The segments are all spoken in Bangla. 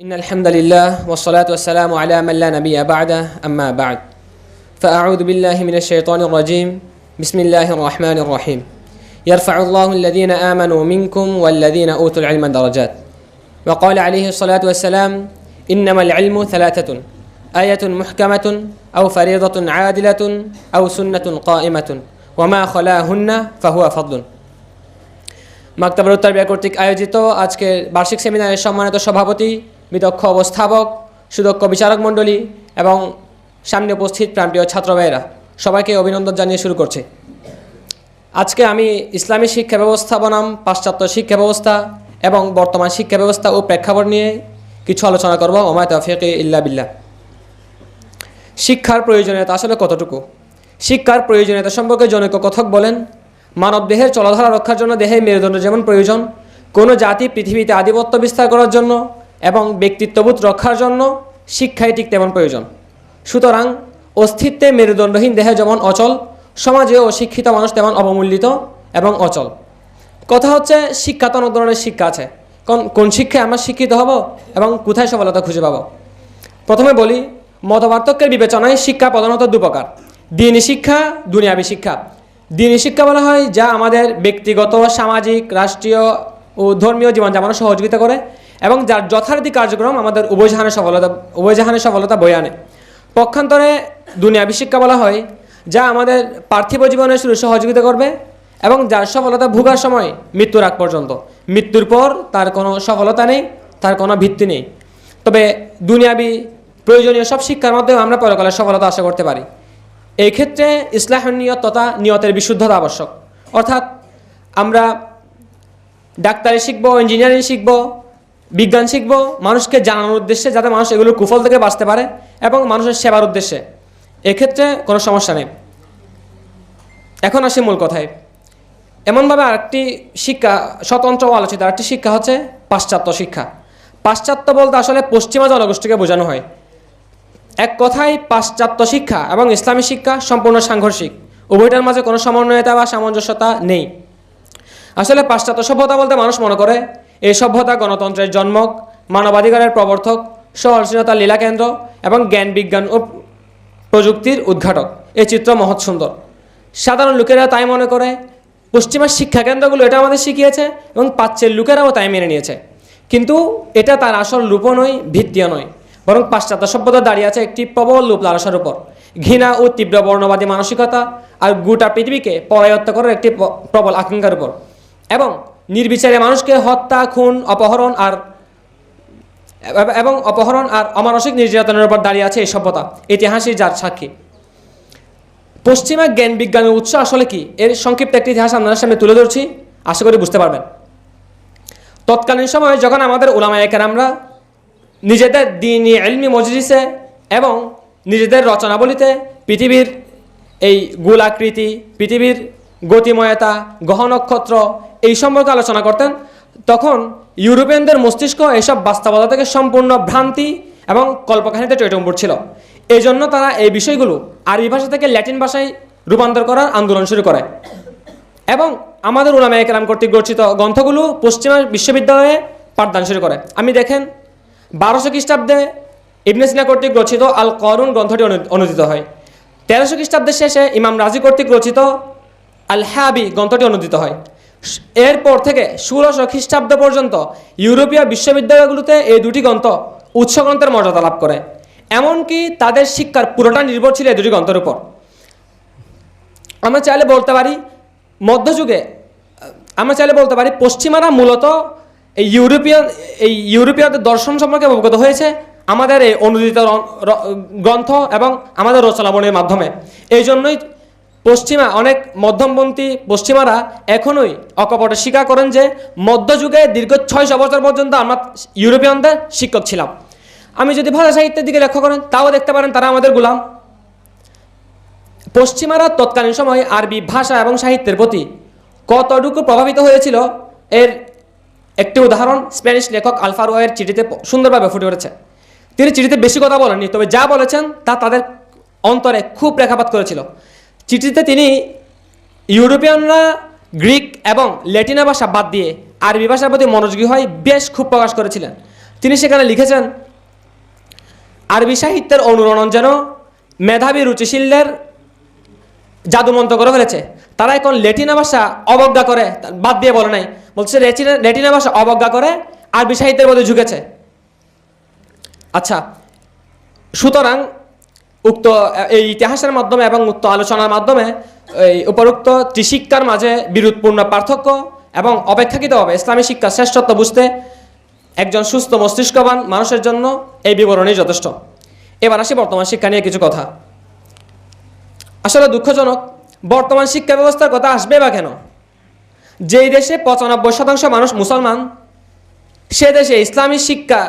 إن الحمد لله والصلاة والسلام على من لا نبي بعده أما بعد فأعوذ بالله من الشيطان الرجيم بسم الله الرحمن الرحيم يرفع الله الذين آمنوا منكم والذين أوتوا العلم درجات وقال عليه الصلاة والسلام إنما العلم ثلاثة آية محكمة أو فريضة عادلة أو سنة قائمة وما خلاهن فهو فضل মাকতাবর উত্তর বিয়া কর্তৃক আয়োজিত আজকের বার্ষিক সেমিনারের সম্মানিত সভাপতি বিদক্ষ অবস্থাপক, সুদক্ষ বিচারক মণ্ডলী এবং সামনে উপস্থিত প্রান্তীয় ছাত্র ভাইয়েরা সবাইকে অভিনন্দন জানিয়ে শুরু করছে। আজকে আমি ইসলামী শিক্ষা ব্যবস্থা বনাম, পাশ্চাত্য শিক্ষা ব্যবস্থা এবং বর্তমান শিক্ষা ব্যবস্থা ও প্রেক্ষাপট নিয়ে কিছু আলোচনা করব। ওমায় তফিক ইল্লা বিল্লাহ। শিক্ষার প্রয়োজনীয়তা আসলে কতটুকু? শিক্ষার প্রয়োজনীয়তা সম্পর্কে জনৈক কথক বলেন মানব দেহের চলাধারা রক্ষার জন্য দেহের মেরুদণ্ড যেমন প্রয়োজন, কোনো জাতি পৃথিবীতে আধিপত্য বিস্তার করার জন্য এবং ব্যক্তিত্ববোধ রক্ষার জন্য শিক্ষাই ঠিক তেমন প্রয়োজন। সুতরাং অস্তিত্বে মেরুদণ্ডহীন দেহে যেমন অচল সমাজে অশিক্ষিত মানুষ তেমন অবমূল্যিত এবং অচল। কথা হচ্ছে, শিক্ষা তো অনেক ধরনের শিক্ষা আছে। কোন কোন শিক্ষায় আমরা শিক্ষিত হব এবং কোথায় সফলতা খুঁজে পাবো? প্রথমে বলি, মতপার্থক্যের বিবেচনায় শিক্ষা প্রধানত দুপ্রকার দিনী শিক্ষা, দুনিয়াবী শিক্ষা। দিনী শিক্ষা বলা হয়, যা আমাদের ব্যক্তিগত, সামাজিক, রাষ্ট্রীয় ও ধর্মীয় জীবনযাপনে সহযোগিতা করে। এবং যার যথারীতি কার্যক্রম আমাদের উভয়জাহানের সফলতা উভয়জাহানের সফলতা বয়ে আনে। পক্ষান্তরে দুনিয়াবি শিক্ষা বলা হয়, যা আমাদের পার্থিব জীবনে শুরু সহযোগিতা করবে এবং যার সফলতা ভোগার সময় মৃত্যুর আগ পর্যন্ত। মৃত্যুর পর তার কোনো সফলতা নেই, তার কোনো ভিত্তি নেই। তবে দুনিয়াবি প্রয়োজনীয় সব শিক্ষার মাধ্যমে আমরা পরকালের সফলতা আশা করতে পারি। এই ক্ষেত্রে ইসলামের নিয়ত তথা নিয়তের বিশুদ্ধতা আবশ্যক। অর্থাৎ আমরা ডাক্তারি শিখব, ইঞ্জিনিয়ারিং শিখব বিজ্ঞান শিখব, মানুষকে জানানোর উদ্দেশ্যে যাতে মানুষ এগুলো কুফল থেকে বাঁচতে পারে এবং মানুষের সেবার উদ্দেশ্যে। এক্ষেত্রে কোনো সমস্যা নেই। এখন আসি মূল কথায়। এমনভাবে আরেকটি শিক্ষা, স্বতন্ত্র আলোচিত আরেকটি শিক্ষা হচ্ছে পাশ্চাত্য শিক্ষা। পাশ্চাত্য বলতে আসলে পশ্চিমা জনগোষ্ঠীকে বোঝানো হয়। এক কথায় পাশ্চাত্য শিক্ষা এবং ইসলামী শিক্ষা সম্পূর্ণ সাংঘর্ষিক। উভয়টার মাঝে কোনো সমন্বয়তা বা সামঞ্জস্যতা নেই। আসলে পাশ্চাত্য সভ্যতা বলতে মানুষ মনে করে এই সভ্যতা গণতন্ত্রের জন্মক মানবাধিকারের প্রবর্তক সহনশীলতার লীলাকেন্দ্র এবং জ্ঞান বিজ্ঞান ও প্রযুক্তির উদ্ঘাটক। এই চিত্র মহৎ সুন্দর। সাধারণ লোকেরা তাই মনে করে, পশ্চিমা শিক্ষা কেন্দ্রগুলো এটা আমাদের শিখিয়েছে এবং পাচ্ছের লোকেরাও তাই মেনে নিয়েছে। কিন্তু এটা তার আসল রূপও নয়, ভিত্তিও নয়। বরং পাশ্চাত্য সভ্যতা দাঁড়িয়ে আছে একটি প্রবল লোপ লালসার উপর। ঘৃণা ও তীব্র বর্ণবাদী মানসিকতা আর গোটা পৃথিবীকে পরায়ত্ত করার একটি প্রবল আকাঙ্ক্ষার উপর। এবং নির্বিচারে মানুষকে হত্যা, খুন, অপহরণ আর এবং অপহরণ আর অমানসিক নির্যাতনের উপর দাঁড়িয়ে আছে এই সভ্যতা। ইতিহাসই যার সাক্ষী। পশ্চিমা জ্ঞান বিজ্ঞানের উৎস আসলে কি? এর সংক্ষিপ্ত একটি ইতিহাস আপনাদের সামনে তুলে ধরছি। আশা করি বুঝতে পারবেন। তৎকালীন সময়ে যখন আমাদের ওলামা আমরা নিজেদের দিনী এলমি মজলিসে এবং নিজেদের রচনাবলিতে পৃথিবীর এই গোলাকৃতি, পৃথিবীর গতিময়তা গ্রহ নক্ষত্র এই সম্পর্কে আলোচনা করতেন, তখন ইউরোপিয়ানদের মস্তিষ্ক এসব বাস্তবতা থেকে সম্পূর্ণ ভ্রান্তি এবং কল্পকাহিনীতে টৈটম্বুর ছিল। এই জন্য তারা এই বিষয়গুলো আরবি ভাষা থেকে ল্যাটিন ভাষায় রূপান্তর করার আন্দোলন শুরু করে। এবং আমাদের উলামা একরাম কর্তৃক রচিত গ্রন্থগুলো পশ্চিমা বিশ্ববিদ্যালয়ে পাঠদান শুরু করে। আমি দেখেন, বারোশো খ্রিস্টাব্দে ইবনে সিনা কর্তৃক রচিত আল করুন গ্রন্থটি অনুদিত হয়। তেরোশো খ্রিস্টাব্দের শেষে ইমাম রাজি কর্তৃক রচিত আল হাবি গ্রন্থটি অনুদিত হয়। এরপর থেকে ষোলোশো খ্রিস্টাব্দ পর্যন্ত ইউরোপীয় বিশ্ববিদ্যালয়গুলোতে এই দুটি গ্রন্থ উৎস গ্রন্থের মর্যাদা লাভ করে। এমনকি তাদের শিক্ষার পুরোটা নির্ভর ছিল এই দুটি গ্রন্থের উপর। আমরা চাইলে বলতে পারি, মধ্যযুগে, আমরা চাইলে বলতে পারি পশ্চিমারা মূলত এই ইউরোপিয়ান এই ইউরোপীয়দের দর্শন সম্পর্কে অবগত হয়েছে আমাদের এই অনুদিত গ্রন্থ এবং আমাদের রচনাবলীর মাধ্যমে। এই জন্যই পশ্চিমা, অনেক মধ্যমপন্থী পশ্চিমারা এখনোই অকপটে স্বীকার করেন যে মধ্যযুগে দীর্ঘ ছয়শো বছর পর্যন্ত আমরা ইউরোপিয়ানদের শিক্ষক ছিলাম। আমি যদি ভাষা সাহিত্যের দিকে লক্ষ্য করেন, তাও দেখতে পারেন তারা আমাদের গোলাম। পশ্চিমারা তৎকালীন সময়ে আরবি ভাষা এবং সাহিত্যের প্রতি কতটুকু প্রভাবিত হয়েছিল, এর একটি উদাহরণ স্প্যানিশ লেখক আলফারোয়ের চিঠিতে সুন্দরভাবে ফুটে উঠেছে। তিনি চিঠিতে বেশি কথা বলেননি, তবে যা বলেছেন তা তাদের অন্তরে খুব রেখাপাত করেছিল। চিঠিতে তিনি ইউরোপিয়ানরা, গ্রিক এবং ল্যাটিনা ভাষা বাদ দিয়ে আরবি ভাষার প্রতি মনোযোগী হয় বেশ খুব প্রকাশ করেছিলেন। তিনি সেখানে লিখেছেন, আরবি সাহিত্যের অনুরণন যেন মেধাবী রুচিশীলদের জাদুমন্ত করে ফেলেছে। তারা এখন লেটিনা ভাষা অবজ্ঞা করে, বাদ দিয়ে বলে নাই। বলছে লেটিনা ভাষা অবজ্ঞা করে আরবি সাহিত্যের মধ্যে ঝুঁকেছে। আচ্ছা সুতরাং উক্ত, এই ইতিহাসের মাধ্যমে এবং উক্ত আলোচনার মাধ্যমে, এই উপরোক্ত ত্রিশিক্ষার মাঝে বিরোধপূর্ণ পার্থক্য এবং অপেক্ষাকৃতভাবে ইসলামী শিক্ষার শ্রেষ্ঠত্ব বুঝতে একজন সুস্থ মস্তিষ্কবান মানুষের জন্য এই বিবরণী যথেষ্ট। এবার আসি বর্তমান শিক্ষা নিয়ে কিছু কথা। আসলে দুঃখজনক, বর্তমান শিক্ষা ব্যবস্থার কথা আসবে বা কেন? যেই দেশে পঁচানব্বই শতাংশ মানুষ মুসলমান, সে দেশে ইসলামী শিক্ষা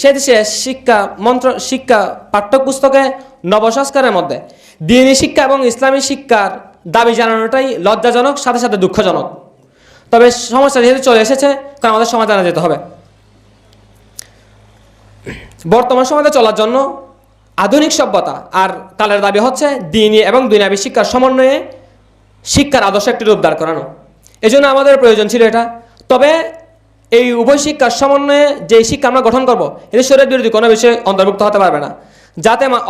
সে দেশে শিক্ষা, মন্ত্র, শিক্ষা, পাঠ্যপুস্তকে নবসংস্কারের মধ্যে। দিনী শিক্ষা এবং ইসলামী শিক্ষার দাবি জানানোটাই লজ্জাজনক, সাথে সাথে দুঃখজনক। তবে সমস্যা যেহেতু চলে এসেছে, কারণ আমাদের সমাধানে যেতে হবে। বর্তমান সমাজে চলার জন্য আধুনিক সভ্যতা আর কালের দাবি হচ্ছে দিনী এবং দুনিয়াবী শিক্ষার সমন্বয়ে শিক্ষার আদর্শ একটি রূপদার করানো। এই জন্য আমাদের প্রয়োজন ছিল এটা। তবে এই উভয় শিক্ষার সমন্বয়ে যে শিক্ষা আমরা গঠন করব এতে শরীর বিরোধী কোনো বিষয়ে অন্তর্ভুক্ত হতে পারবে না। যাতে মা-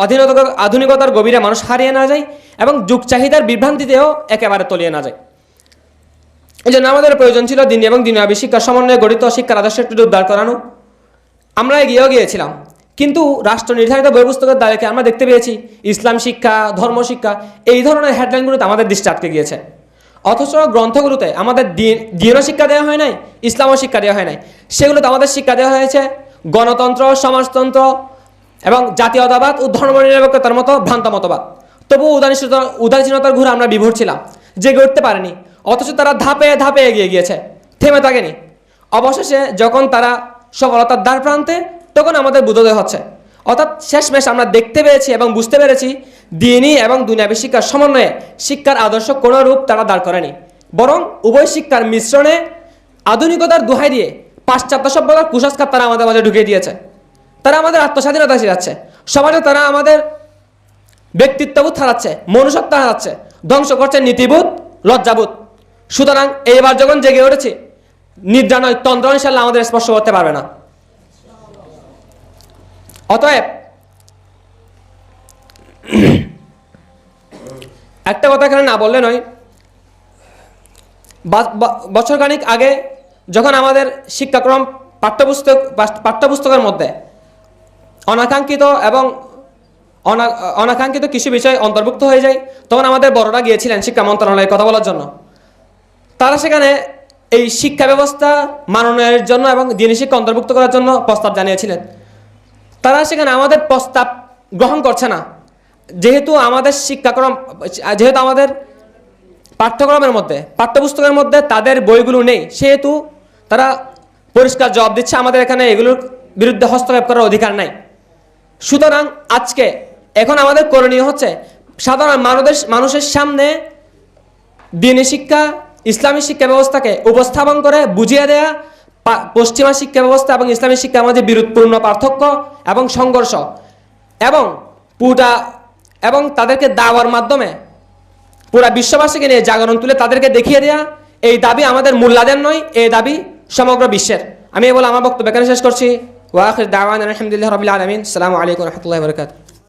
আধুনিকতার গভীরে মানুষ হারিয়ে না যায় এবং যুগ চাহিদার বিভ্রান্তিতেও একেবারে তলিয়ে না যায়। এই জন্য আমাদের প্রয়োজন ছিল দিনী এবং দিনাবী শিক্ষার সমন্বয়ে গঠিত শিক্ষার আদর্শ একটি রূপদার করানো। আমরা এগিয়েও গিয়েছিলাম, কিন্তু রাষ্ট্র নির্ধারিত বই পুস্তকের দায়কে আমরা দেখতে পেয়েছি? ইসলাম শিক্ষা, ধর্ম শিক্ষা, এই ধরনের হেডলাইনগুলোতে আমাদের দৃষ্টি আটকে গিয়েছে। অথচ গ্রন্থগুলোতে আমাদের দিন দিনও শিক্ষা দেওয়া হয় নাই, ইসলামও শিক্ষা দেওয়া হয় নাই। সেগুলোতে আমাদের শিক্ষা দেওয়া হয়েছে গণতন্ত্র, সমাজতন্ত্র এবং জাতীয়তাবাদ ও ধর্মনিরপেক্ষতার মতো ভ্রান্ত মতবাদ। তবু উদাসীনতা, উদাসীনতার ঘুরে আমরা বিভোর ছিলাম, জেগে উঠতে পারেনি, অথচ তারা ধাপে ধাপে এগিয়ে গিয়েছে, থেমে থাকেনি। অবশেষে যখন তারা সফলতার দ্বার প্রান্তে, তখন আমাদের বোধোদয় হচ্ছে। অর্থাৎ শেষমেশ আমরা দেখতে পেয়েছি এবং বুঝতে পেরেছি দিনই এবং দুনিয়াবী শিক্ষার সমন্বয়ে শিক্ষার আদর্শ কোনো রূপ তারা দাঁড় করেনি। বরং উভয় শিক্ষার মিশ্রণে আধুনিকতার দোহাই দিয়ে পাশ্চাত্য সভ্যতার কুসংস্কার তারা আমাদের মাঝে ঢুকিয়ে দিয়েছে। তারা আমাদের আত্মস্বাধীনতা শেখাচ্ছে সমাজে তারা আমাদের ব্যক্তিত্ববোধ হারাচ্ছে, মনুষ্যত্ব হারাচ্ছে, ধ্বংস করছে নীতিবোধ, লজ্জাবোধ। সুতরাং এইবার যখন জেগে উঠেছি নিদ্রা নয় তন্ত্র ইনশাল্লাহ আমাদের স্পর্শ করতে পারবে না। অতএব একটা কথা এখানে না বললে নয়। বছরখানিক আগে যখন আমাদের শিক্ষাক্রম পাঠ্যপুস্তক পাঠ- পাঠ্যপুস্তকের মধ্যে অনাকাঙ্ক্ষিত এবং অনা- অনাকাঙ্ক্ষিত কিছু বিষয় অন্তর্ভুক্ত হয়ে যায়, তখন আমাদের বড়রা গিয়েছিলেন শিক্ষা মন্ত্রণালয়ে কথা বলার জন্য। তারা সেখানে এই শিক্ষা ব্যবস্থা মাননের জন্য এবং দিনী শিক্ষা অন্তর্ভুক্ত করার জন্য প্রস্তাব জানিয়েছিলেন। তারা সেখানে আমাদের প্রস্তাব গ্রহণ করছে না। যেহেতু আমাদের শিক্ষাক্রম, যেহেতু আমাদের পাঠ্যক্রমের মধ্যে, পাঠ্যপুস্তকের মধ্যে তাদের বইগুলো নেই, সেহেতু তারা পরিষ্কার জবাব দিচ্ছে, আমাদের এখানে এগুলোর বিরুদ্ধে হস্তক্ষেপ করার অধিকার নাই। সুতরাং আজকে এখন আমাদের করণীয় হচ্ছে, সাধারণ মানুষের মানুষের সামনে দিনী শিক্ষা, ইসলামী শিক্ষা ব্যবস্থাকে উপস্থাপন করে, বুঝিয়ে দেয়া পশ্চিমা শিক্ষা ব্যবস্থা এবং ইসলামী শিক্ষার মধ্যে বিরোধপূর্ণ পার্থক্য এবং সংঘর্ষ এবং পুরা এবং তাদেরকে দাওয়ার মাধ্যমে পুরা বিশ্ববাসীকে নিয়ে জাগরণ তুলে তাদেরকে দেখিয়ে দেয়া, এই দাবি আমাদের মূল্যাদের নয়, এই দাবি সমগ্র বিশ্বের। আমি বলে আমার বক্তব্য এখানে শেষ করছি। ওয়াখির দাওয়ান আলহামদুলিল্লাহ রবিল আলমিন। সালামু আলাইকুম রহমতুল্লাহ বরকাত